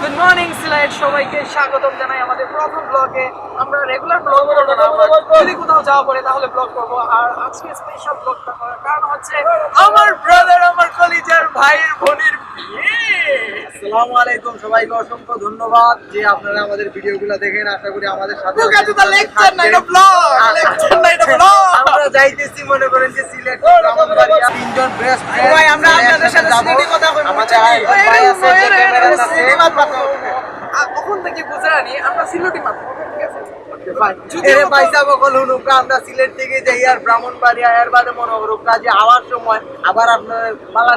Good morning Sylhet সবাইকে। স্বাগতম জানাই আমাদের প্রথম ব্লগে আমরা রেগুলার ব্লগ করব না আমরা যদি কোথাও যাওয়া পড়ে তাহলে ব্লগ করব। আর আজকে স্পেশাল ব্লগটা করার কারণ হচ্ছে আমার ব্রাদার আমার কলিজার ভাইয়ের বোনের আসসালামু আলাইকুম সবাইকে অসংখ্য ধন্যবাদ যে আপনারা আমাদের ভিডিওগুলো দেখেন। আশা করি আমাদের সাথে! Lecture, not a vlog! আমরা যাইতেছি মনে করেন যে সিলেট তিনজন বেস্ট ভাই, আমরা আপনাদের সাথে কথা বলব। আমাদের ভাই আছে যে ক্যামেরাতে আছে। আর কখন থেকে গুজরানি আমরা সিলেটি মাত্র ঠিক আছে এরে পয়সা বকল হুনুকা আমরা সিলেট থেকে যাই আর ব্রাহ্মণবাড়িয়া এর বাদে কাজে আওয়ার সময় আবার আপনার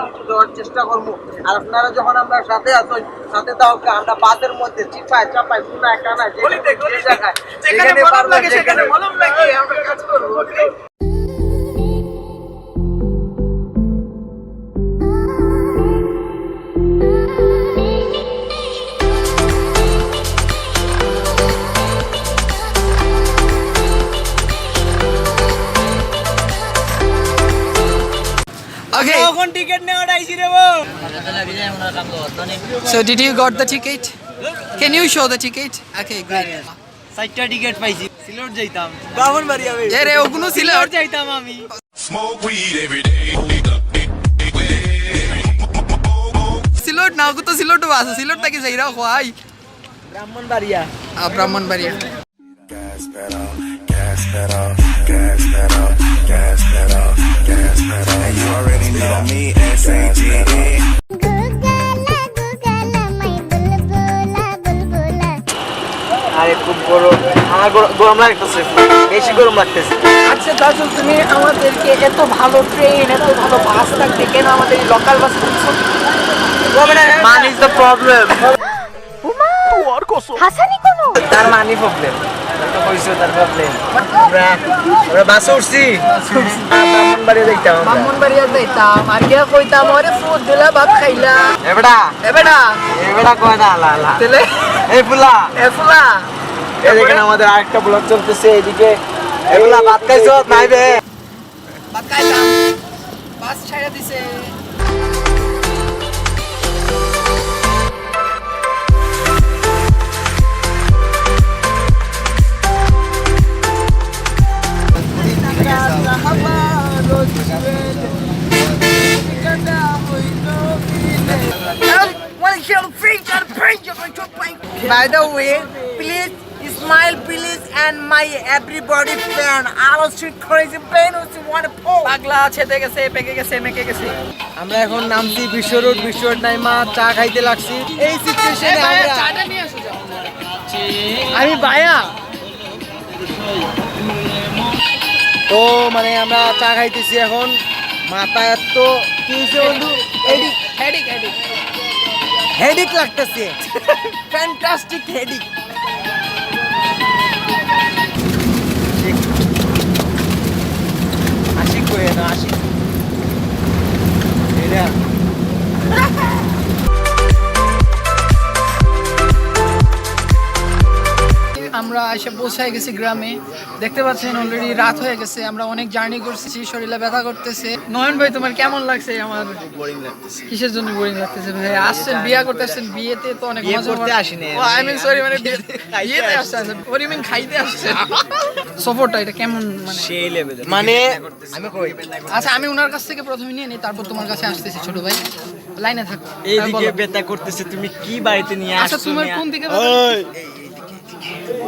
নিচু দেওয়ার চেষ্টা করব। আর আপনারা যখন আমরা সাথে আসুন সাথে তাও আমরা বাসের মধ্যে চিপায় চাপায় যে- গলিতে যে যেখানে সেখানে সেখানে মলম লাগিয়ে আমরা কাজ করব। Okay. টিকিট নেওয়াটা আইছি রে So did you got the ticket? Can you show the ticket? Okay, great. চারটা টিকিট পাইছি সিলেট যাইতাম ব্রাহ্মণবাড়িয়া ভাই এ রে ওগুলো ছিল যাইতাম আমি Smoke weed every day. Sylhet না ওগুলো তো সিলটও আছে সিলট থেকে যাইরা Khowai Brahmanbaria Brahmanbaria gas pedal, gas pedal, gas pedal, gas pedal. And you already know me, gugala my bulbula bulbula আরে খুব গরম। আমার গরম লাগতেছে। বেশি গরম লাগতেছে। আচ্ছা দাদু তুমি আমাদেরকে এত ভালো ট্রেন এত ভালো বাস থাকতে কেন আমাদের local bus man is the problem Hasani কোনো? তার মানি প্রবলেম কইছো তার প্রবলেম আমরা আমরা বাসে উঠছি। ব্রাহ্মণবাড়িয়া যাইতাম ব্রাহ্মণবাড়িয়া যাইতাম। আর কে কইতাম আরে ফুট দিলা ভাত খাইলা? এবড়া এ বেটা। এবড়া কয় না আলা আলা তেলে এই ফুলা। এ ফুলা। এই দেখেন আমাদের আরেকটা ব্লগ চলতেছে এদিকে। এগুলা ভাত খাইছো? নাই বে। ভাত খাইতাম বাস ছাইড়া দিছে। And my everybody fan. All street crazy pain who want to pull. পাগলা ছেদে গেছে পেকে গেছে মেকে গেছে। আমরা এখন নামছি বিশ্ব রোড বিশ্ব রোড নাই মা চা খাইতে লাগছি। এই সিচুয়েশনে আমরা চাটা নিয়ে আসো যাও। আমি বায়া তো মানে আমরা চা খাইতেছি এখন। মাথা এত কি হয়েছে বন্ধু? হেডিক হেডিক হেডিক হেডিক লাগতেছে। Fantastic headache Nashi. এসে পৌঁছায় গেছি গ্রামে। দেখতে পাচ্ছেন অলরেডি রাত হয়ে গেছে আমরা অনেক জার্নি করছি শরীরে ব্যথা করতেছে। নয়ন ভাই তোমার কেমন লাগছে? আমার বোরিং লাগতেছে। কিসের জন্য বোরিং লাগতেছে ভাই? আসছেন বিয়া করতে আসছেন বিয়েতে তো অনেক মজা করতে আসিনি। আই মিন সরি মানে বিয়েতে আসছি। আসছেন ওর মিন খাইতে আসছেন। সফরটা এটা কেমন মানে? সেই লেভেলে মানে আমি কই? আচ্ছা আমি ওনার কাছ থেকে প্রথমে নিয়ে নিই তারপর তোমার কাছে আসতেছি ছোট ভাই। লাইনে থাকো। এইদিকে ব্যথা করতেছে তুমি কি বাড়িতে নিয়ে আচ্ছা তোমার কোন দিকে ব্যথা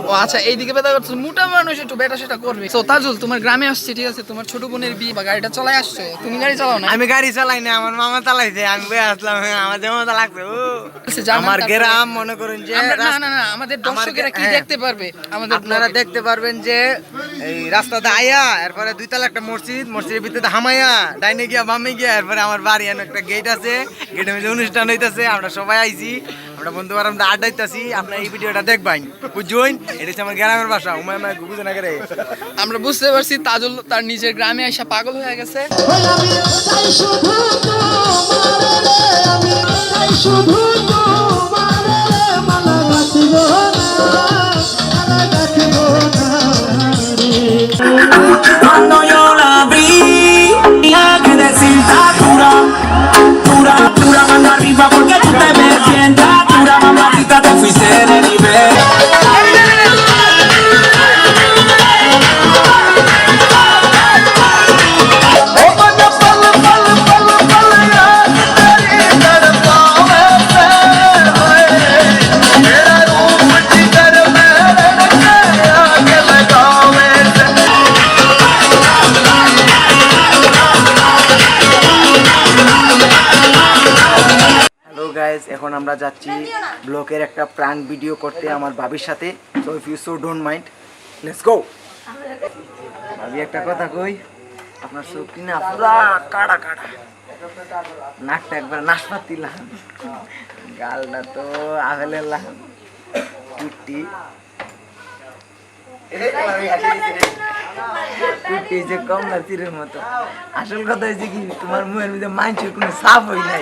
ও আচ্ছা এইদিকে ব্যথা করছে মোটা মানুষ একটু বেটা সেটা করবে। তো তাজুল তোমার গ্রামে আসছে ঠিক আছে? তোমার ছোট বোনের বিয়ে বা গাড়িটা চলাই আসছো? তুমি গাড়ি চালাও না? আমি গাড়ি চালাই না আমার মামা চালাইছে আমি বই আসলাম হ্যাঁ, আমার যেমন লাগছে ও আচ্ছা, আমার। গ্রাম মনে করুন যে না না না আমাদের দর্শকেরা কি হ্যাঁ। দেখতে পারবে? আমাদের আপনারা দেখতে পারবেন যে এই রাস্তাতে আইয়া এরপরে দুই তলা একটা মসজিদ মসজিদের ভিতরে হামাইয়া ডাইনে গিয়া বামে গিয়া এরপরে আমার বাড়ি এনে একটা গেট আছে। গেটের মধ্যে অনুষ্ঠান হইতাছে আমরা সবাই আইছি আমরা বন্ধু বান্ধব আড্ডাইতাছি আপনার এই ভিডিওটা দেখবেন বুঝুন এটা হচ্ছে আমার গ্রামের বাসা উমায় মায় বুঝে না করে আমরা বুঝতে পারছি তাজুল তার নিজের গ্রামে এসে পাগল হয়ে গেছে Cuando yo la vi, tenía que decir dura, dura, dura mano arriba porque tú te ves bien, ব্লকের একটা প্রাঙ্ক ভিডিও করতে আমার ভাবির সাথে। So if you so don't mind let's go ভাবি, একটা কথা কই? আপনার চোখটি না পুরা কাড়া কাড়া? নাকটা একবার নাশপাতি লাহান গালটা তো আভেলের লাহান তীরের মতো। আসল কথা হয়েছে কি, তোমার মুখের মধ্যে মাংসের কোনো সাপ হই নাই।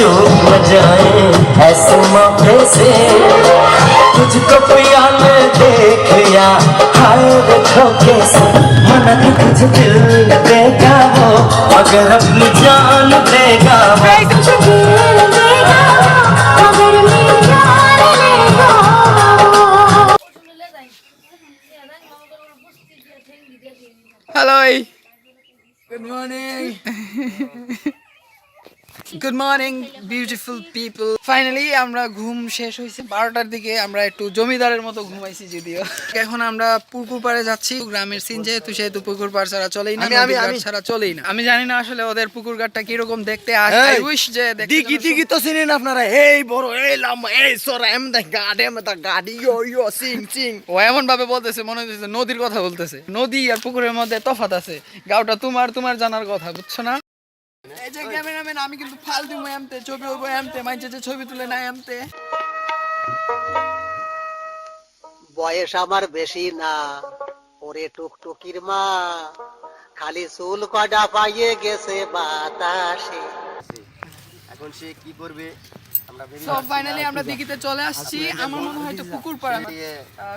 चूक जाए ऐसे मौके से तुझको पिया में देख या हाय देखो कैसे मना के तुझे दिल देगा वो अगर अपनी जान देगा वो तुझे Hello. Good morning. Good morning beautiful people finally আমরা ঘুম শেষ হয়েছে। বারোটার দিকে আমরা একটু জমিদারের মতো ঘুমাইছি যদিও। এখন আমরা পুকুর পাড়ে যাচ্ছি। গ্রামের সিন যেহেতু সেহেতু পুকুর পাড় ছাড়া চলেই না আমি- আমি- ছাড়া চলেই না। আমি জানি না আসলে ওদের পুকুর ঘাটটা কীরকম দেখতে। আই উইশ যে দিঘি তো চিনেন আপনারা। এই বড় এই লম্বা এই সরা এম দা গাড এম দা গাডি ইয়ো ইয়ো সিং সিং। ও এমন ভাবে বলতেছে মনে হচ্ছে নদীর কথা বলতেছে। নদী আর পুকুরের মধ্যে তফাত আছে। গাওটা তোমার তোমার জানার কথা বুঝছ না? এই যে ক্যামেরাম্যান আমি কিন্তু ফাল দিব এমতে ছবি হইব এমতে মাইছে যে ছবি তুলে না এমতে বয়স আমার বেশি না ওরে টুকটুকির মা খালি চুল কডা পাইয়ে গেছে বাতাসে। এখন সে কি করবে? আমরা ফাইনালি আমরা দিঘিতে চলে আসছি। আমার মনে হয় পুকুর পাড়া।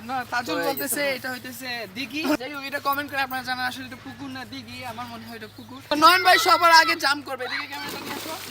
না। তাজুল বলতেছে এটা হইতেছে দিঘি। যাই হোক এটা কমেন্ট করে আপনারা জানান আসলে এটা পুকুর না দিঘি? আমার মনে হয় এটা পুকুর। তো নয়ন ভাই সবার আগে জাম্প করবে এদিকে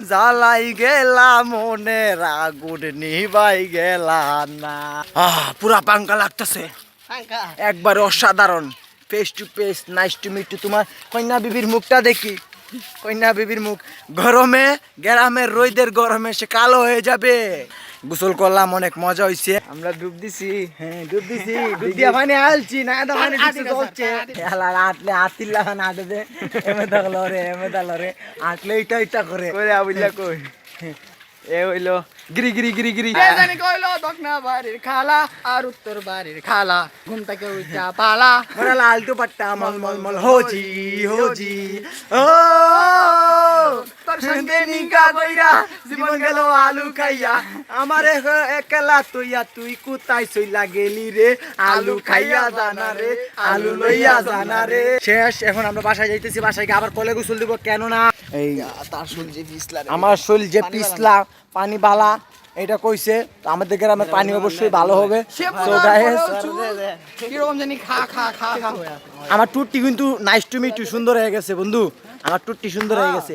জ্বালাই গেলা মনের আগুন নিবাই গেলা না। আহ পুরা পাঙ্কা লাগতেছে। একবার অসাধারণ। Face to face nice to meet to তোমার কন্যা বিবির মুখটা দেখি। কন্যা বিবির মুখ। গরমে গ্রামের রোদের গরমে সে কালো হয়ে যাবে। গোসল করলাম অনেক মজা হইছে। আমরা ডুব দিছি। হ্যাঁ ডুব দিছি। ডুব দিয়া পানি আলছি না দা পানি কিছু চলছে। হেলা আটলে আতিল্লা খান আটে দে এমে দাগলো রে এমে রে। আটলে ইটা ইটা করে। কই আবিল্লা কই? এ হইল গিরি গিরি গিরি গিরি। কে জানি কইলো দক্ষিণা বাড়ির খালা আর উত্তর বাড়ির খালা। ঘুম থেকে উঠা পালা। মোরা লাল দুপাট্টা মল। মল মল হোজি হোজি ও! তোর সঙ্গে নিকা কইরা জীবন গেল আলু খাইয়া। আমারে একলা তুইয়া তুই কুতাই সইলা গেলি রে? আলু খাইয়া জানা রে আলু লইয়া জানা রে। শেষ এখন আমরা বাসায় যাইতেছি বাসায় গিয়ে আবার কলে গোসল দিব কেন না এই তার শরীর যে পিছলা আমার শরীর যে পিছলা। পানি বালা এটা কইছে। আমাদের গ্রামের পানি অবশ্যই ভালো হবে। তো গাইস কীরকম জানি খা খা খা খা। আমার টুটটি কিন্তু নাইস টু মিট সুন্দর হয়ে গেছে বন্ধু। আমার টুটটি সুন্দর হয়ে গেছে।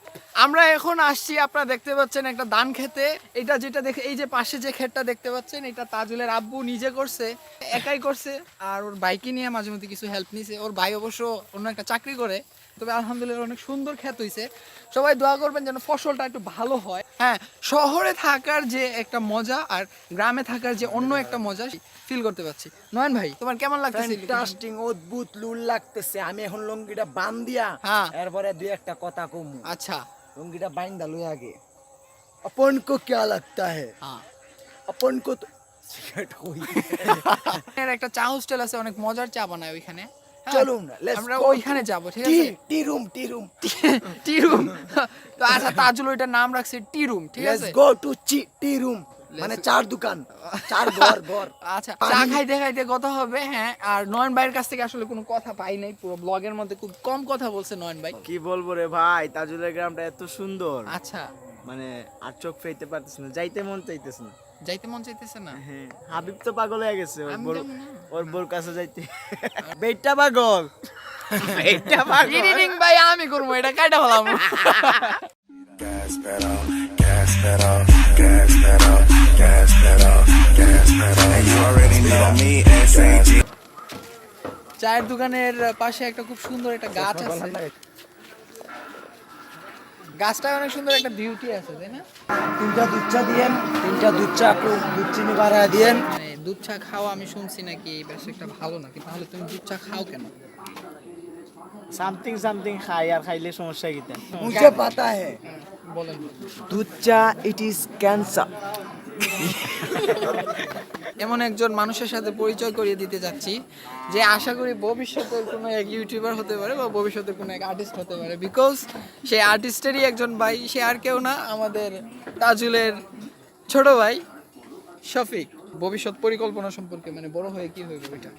আমরা এখন আসছি আপনারা দেখতে পাচ্ছেন একটা ধান খেতে। এটা যেটা দেখে এই যে পাশে যে ক্ষেতটা দেখতে পাচ্ছেন এটা তাজুলের আব্বু নিজে করছে একাই করছে আর ওর বাইকে নিয়ে মাঝে মধ্যে কিছু হেল্প নিছে। ওর ভাই অবশ্য অন্য একটা চাকরি করে তবে আলহামদুলিল্লাহ অনেক সুন্দর খ্যাত হয়েছে সবাই দোয়া করবেন যেন ফসলটা একটু ভালো হয়। হ্যাঁ শহরে থাকার যে একটা মজা আর গ্রামে থাকার যে অন্য একটা মজা ফিল করতে পারছি। নয়ন ভাই তোমার কেমন লাগতেছে? ফ্যান্টাস্টিং অদ্ভুত লুল লাগতেছে। আমি এখন লঙ্গিটা বান দিয়া হ্যাঁ। এরপরে দুই একটা কথা কমু। আচ্ছা। लुंगीटा बांध डालो आगे अपन को क्या लगता है हाँ अपन को तो सिगरेट हुई এর একটা চা হোস্টেল আছে অনেক মজার চা বানায় ওইখানে হ্যাঁ, চলুন না, let's আমরা go ওইখানে যাব ঠিক टी আছে tea room tea room tea room তো আচ্ছা তাজুল ওইটার নাম রাখছে টি রুম ঠিক लेट्स আছে गो टू टी रूम মানে চার দোকান চার ঘর ঘর। আচ্ছা চা খাইতে খাইতে কথা হবে হ্যাঁ আর নয়ন ভাইয়ের কাছ থেকে আসলে কোনো কথা পাই নাই পুরো ব্লগের মধ্যে খুব কম কথা বলছে নয়ন ভাই। কি বলব রে ভাই তাজুলের গ্রামটা এত সুন্দর। আচ্ছা। মানে আর চোখ ফেইতে পারতেছ না যাইতে মন চাইতেছে না। যাইতে মন চাইতেছে না? হ্যাঁ হাবিব তো পাগল হয়ে গেছে ওর আমি বোর ওর বোর কাছে যাইতে। বেটটা পাগল। বেটটা পাগল। এডিটিং ভাই আমি করব এটা কাটা হলাম Gas pedal, gas pedal, gas pedal, gas pedal, gas pedal. And you already know me, SAG. চায়ের দোকানের পাশে একটা খুব সুন্দর একটা গাছ আছে। গাছটা অনেক সুন্দর একটা বিউটি আছে তাই না? তিনটা দুধ চা দিয়েন। তিনটা দুধ চা দুধ চিনি বাড়া দিয়েন। মানে দুধ চা খাওয়া আমি শুনছি নাকি বেশ একটা ভালো নাকি? তাহলে তুমি দুধ চা খাও কেন? সামথিং সামথিং খাই আর খাইলে সমস্যা কি মুঝে পাতা হ্যাঁ বলেন। দুধ চা ইট ইজ ক্যান্সার এমন একজন মানুষের সাথে পরিচয় করিয়ে দিতে যাচ্ছি যে আশা করি ভবিষ্যতে কোনো এক ইউটিউবার হতে পারে বা ভবিষ্যতে কোনো এক আর্টিস্ট হতে পারে। বিকজ সে আর্টিস্টেরই একজন ভাই সে আর কেউ না আমাদের তাজুলের ছোট ভাই শফিক। ভবিষ্যৎ পরিকল্পনা সম্পর্কে মানে বড় হয়ে কি হইবে ওইটা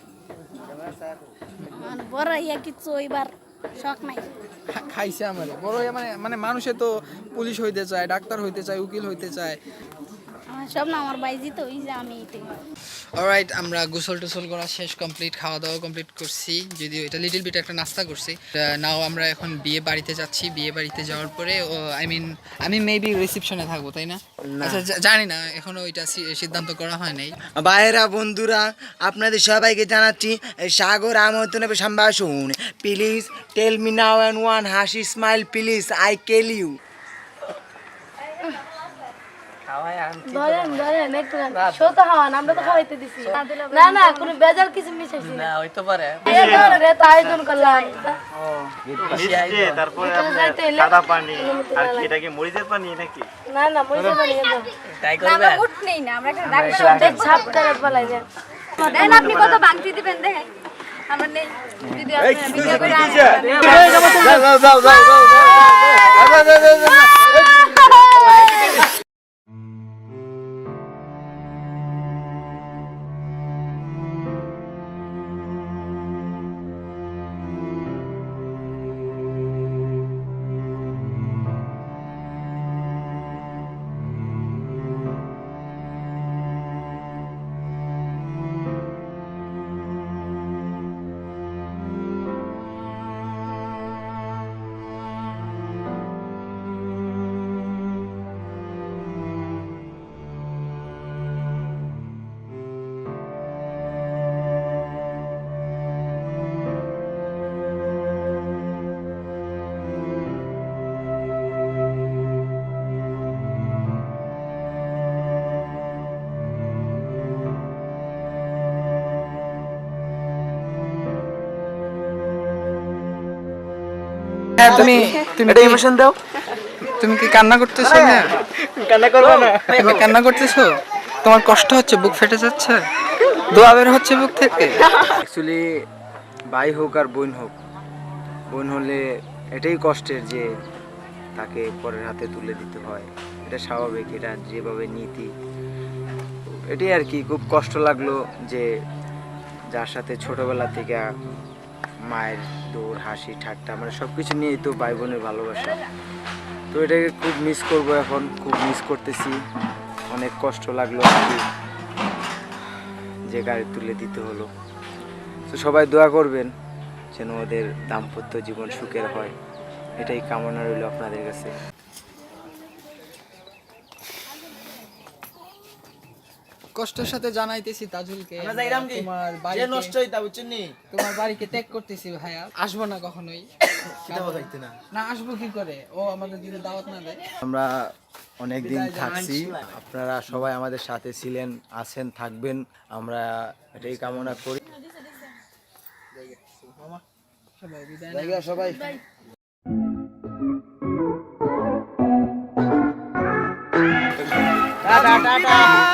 মানে বড় ইয়া কিছু এবার শখ নাই। খাইছে আমার। বড় হয়ে মানে মানে মানুষে তো পুলিশ হইতে চায় ডাক্তার হইতে চায় উকিল হইতে চায়। সব না আমার বাইজি তো ওই যে আমি এটাই। অলরাইট আমরা গোসল টোসল করা শেষ কমপ্লিট খাওয়া দাওয়া কমপ্লিট করছি। যদিও এটা লিটল বিট একটা নাস্তা করছি। নাও আমরা এখন বিয়ে বাড়িতে যাচ্ছি। বিয়ে বাড়িতে যাওয়ার পরে আই মিন আমি মেবি রিসেপশনে থাকব তাই না? আচ্ছা জানি না এখনও ওইটা সিদ্ধান্ত করা হয় নাই। ভাইরা বন্ধুরা আপনাদের সবাইকে জানাচ্ছি সাগর আমন্ত্রণ সম্ভাষণ। Please tell me now and one হাসি smile please I call you ধরেন ধরেন একটু শো তো খাওয়ান আমরা তো খাওয়াইতে দিছি না না কোনো বেজার কিছু মিশাইছি না হইতে পারে আয়োজন করলাম তারপরে সাদা পানি আর কি এটা কি মরিচের পানি নাকি না না মরিচা পানি আমরা উঠ নেই না আমরা একটা ছাপ করে পালাই দেন দেন আপনি কত বাংতি দিবেন দেখেন আমরা নেই যদি আপনি ভিডিও করে হ্যাঁ তুমি তুমি এটা ইমোশন দাও। তুমি কি কান্না করতেছো? না কান্না করব না। তুমি কান্না করতেছো? তোমার কষ্ট হচ্ছে বুক ফেটে যাচ্ছে? দোয়া বের হচ্ছে বুক থেকে? অ্যাকচুয়ালি ভাই হোক আর বোন হোক বোন হলে এটাই কষ্টের যে তাকে পরের হাতে তুলে দিতে হয়। এটা স্বাভাবিক এটা যেভাবে নীতি। এটাই আর কি খুব কষ্ট লাগল যে যার সাথে ছোটবেলা থেকে মায়ের দৌড়, হাসি, ঠাট্টা মানে সব কিছু নিয়েই তো ভাই বোনের ভালোবাসা। তো এটাকে খুব মিস করব এখন, খুব মিস করতেছি। অনেক কষ্ট লাগল যে গাড়ি তুলে দিতে হলো। তো সবাই দোয়া করবেন যেন ওদের দাম্পত্য জীবন সুখের হয়। এটাই কামনা রইল আপনাদের কাছে। কষ্টের সাথে জানাইতেছি তাজুলকে আমরা যাইরাম কি? তোমার যে বাড়িকে নষ্ট হইতা বুঝছেন তোমার বাড়িকে ত্যাগ করতেছি ভাইয়া। আসব না কখনোই। না। আসব কি করে? ও আমাদের যদি দাওয়াত না দেয়। আমরা অনেক দিন থাকছি। আপনারা সবাই আমাদের সাথে ছিলেন আছেন থাকবেন। আমরা এটাই কামনা করি। সবাই। Tata tata.